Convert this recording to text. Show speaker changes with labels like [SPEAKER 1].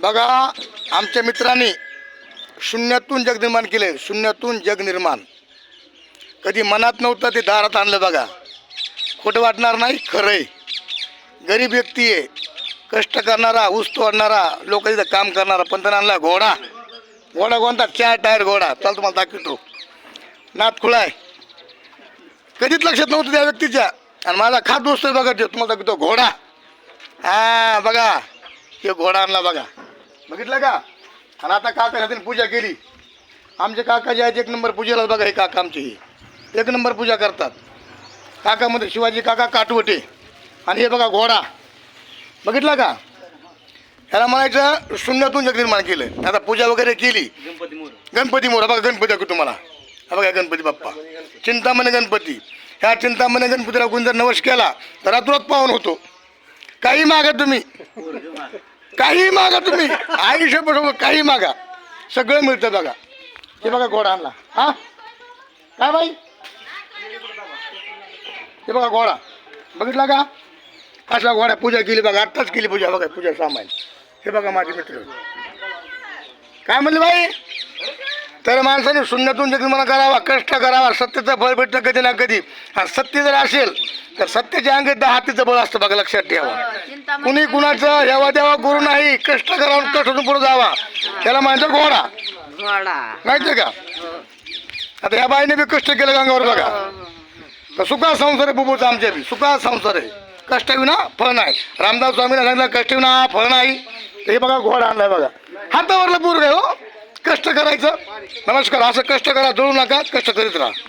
[SPEAKER 1] बघा आमच्या मित्रांनी शून्यातून जग निर्माण केले शून्यातून जग निर्माण. कधी मनात नव्हतं ते दारात आणलं बघा. खोटं वाटणार नाही खरं आहे गरीब व्यक्ती आहे. कष्ट करणारा ऊस तोडणारा लोक इथं काम करणारा पण आणला घोडा. घोडा कोणता? चार टायर घोडा. चाल तुम्हाला दाखवतो. नात खुळा आहे. कधीच लक्षात नव्हतं त्या व्यक्तीच्या. आणि माझा खात दोस्त आहे बघा तुम्हाला दाखवतो घोडा. हा बघा. हे घोडा आणला बघा. बघितलं का? आणि आता काका हातीने पूजा केली. आमचे काका जे आहेत एक नंबर पूजेला बघा हे काका आमचे हे. एक नंबर पूजा करतात. काकामध्ये शिवाजी काका काटवटे. आणि हे बघा घोडा. बघितला का? ह्याला म्हणायचं शून्यातून जग निर्माण केलं. आता पूजा वगैरे केली.
[SPEAKER 2] गणपती मोर.
[SPEAKER 1] बघा गणपती दाखवतो तुम्हाला. हा बघा गणपती बाप्पा. चिंतामणी गणपती. ह्या चिंतामणी गणपतीला कोणी जर नवस केला तर रात्रोत पावन होतो. काही मागा तुम्ही. काही मागा तुम्ही. आयुष्य बरोबर काही मागा. सगळं मिळतं बघा. हे बघा घोडा आणला. हा? काय बाई? हे बघा घोडा. बघितला का? कसला घोडा पूजा केली बघा. आत्ताच केली पूजा. बघा पूजा सामान. हे बघा माझे मित्र. काय म्हणले बाई? तर माणसाने शून्यातून जगमना करावा कष्ट करावा सत्याचं फळ भेटतं कधी ना कधी. आणि सत्य जर असेल तर सत्याच्या अंगी दहा हातीचं बळ असतं बघा लक्षात ठेवा. कुणी कुणाचं हेवा देवा गुरु नाही कष्ट करावं कष्टातून पुढे जावा. त्याला माणसं घोडा.
[SPEAKER 3] घोडा.
[SPEAKER 1] माहितीये का? आता ह्या बाईने बी कष्ट केलं गंगावर बघा. तर सुखा संसार आहे बुबूचा आमच्या बी. सुखा संसार आहे. कष्ट विना फळ नाही. रामदास स्वामीने सांगितलं कष्ट विना फळ नाही. हे बघा घोडा आणलाय बघा. हातावरलं पूर आहे हो. कष्ट करायचं. नमस्कार असं कष्ट करा जळू नका कष्ट करीत राहा.